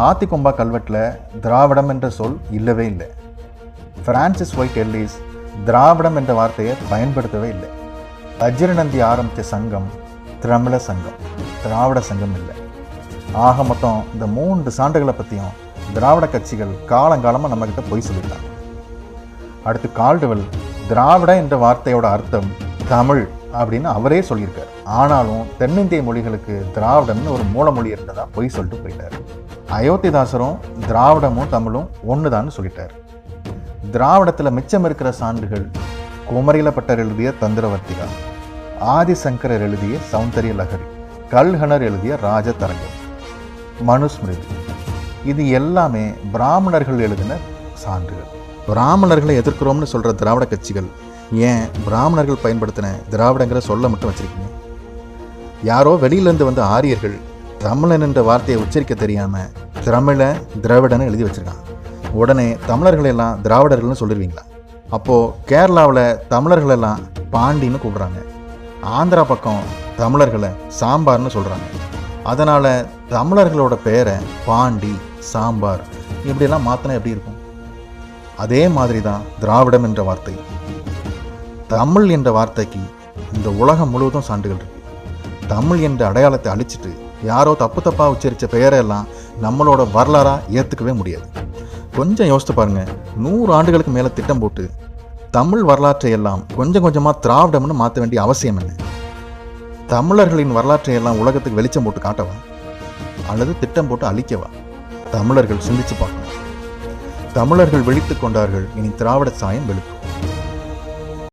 ஹாத்திகொம்பா கல்வெட்டில் திராவிடம் என்ற சொல் இல்லவே இல்லை. ஃப்ரான்சிஸ் ஒயிட் எல்லிஸ் திராவிடம் என்ற வார்த்தையை பயன்படுத்தவே இல்லை. அஜிரநந்தி ஆரம்பித்த சங்கம் திரமிழ சங்கம் திராவிட சங்கம் இல்லை. ஆக மொத்தம் இந்த மூன்று சான்றுகளை பற்றியும் திராவிட கட்சிகள் காலங்காலமாக நம்மக்கிட்ட பொய் சொல்லிட்டாங்க அடுத்து கால்டுவெல் திராவிட என்ற வார்த்தையோட அர்த்தம் தமிழ் அப்படின்னு அவரே சொல்லியிருக்கார். ஆனாலும் தென்னிந்திய மொழிகளுக்கு திராவிடம்னு ஒரு மூலமொழி இருந்ததா பொய் சொல்லிட்டு போயிட்டார். அயோத்திதாசரும் திராவிடமும் தமிழும் ஒன்று சொல்லிட்டார். திராவிடத்தில் மிச்சம் இருக்கிற சான்றுகள் குமரிலப்பட்டர் எழுதிய தந்திரவர்த்திகா ஆதிசங்கரர் எழுதிய சௌந்தரிய லகரி கல்ஹனர் எழுதிய ராஜதரங்கம் மனுஸ்மிருதி. இது எல்லாமே பிராமணர்கள் எழுதின சான்றுகள். பிராமணர்களை எதிர்க்கிறோம்னு சொல்கிற திராவிட கட்சிகள் ஏன் பிராமணர்கள் பயன்படுத்தின திராவிடங்கிற சொல்ல மட்டும் வச்சுருக்கீங்க? யாரோ வெளியிலேருந்து வந்த ஆரியர்கள் தமிழன் என்ற வார்த்தையை உச்சரிக்க தெரியாமல் தமிழை திராவிடன்னு எழுதி வச்சுருக்கான் உடனே தமிழர்கள் எல்லாம் திராவிடர்கள்னு சொல்லிடுவீங்களா அப்போது கேரளாவில் தமிழர்கள் எல்லாம் பாண்டின்னு கூப்பிட்றாங்க. ஆந்திரா பக்கம் தமிழர்களை சாம்பார்னு சொல்கிறாங்க அதனால் தமிழர்களோட பேரை பாண்டி சாம்பார் இப்படியெல்லாம் மாற்றினா எப்படி இருக்கும்? அதே மாதிரி தான் திராவிடம் என்ற வார்த்தை. தமிழ் என்ற வார்த்தைக்கு இந்த உலகம் முழுவதும் சான்றுகள் இருக்கு. தமிழ் என்ற அடையாளத்தை அழிச்சிட்டு யாரோ தப்பு தப்பாக உச்சரித்த பெயரெல்லாம் நம்மளோட வரலாறாக ஏற்றுக்கவே முடியாது. கொஞ்சம் யோசித்து பாருங்க. நூறு ஆண்டுகளுக்கு மேலே திட்டம் போட்டு தமிழ் வரலாற்றை எல்லாம் கொஞ்சம் கொஞ்சமாக திராவிடம்னு மாற்ற வேண்டிய அவசியம் என்ன? தமிழர்களின் வரலாற்றை எல்லாம் உலகத்துக்கு வெளிச்சம் போட்டு காட்டவா? அல்லது திட்டம் போட்டு அழிக்கவா? தமிழர்கள் சிந்திச்சு பார்க்கணும். தமிழர்கள் விழித்து கொண்டார்கள் இனி திராவிட சாயம் வெளுக்கும்.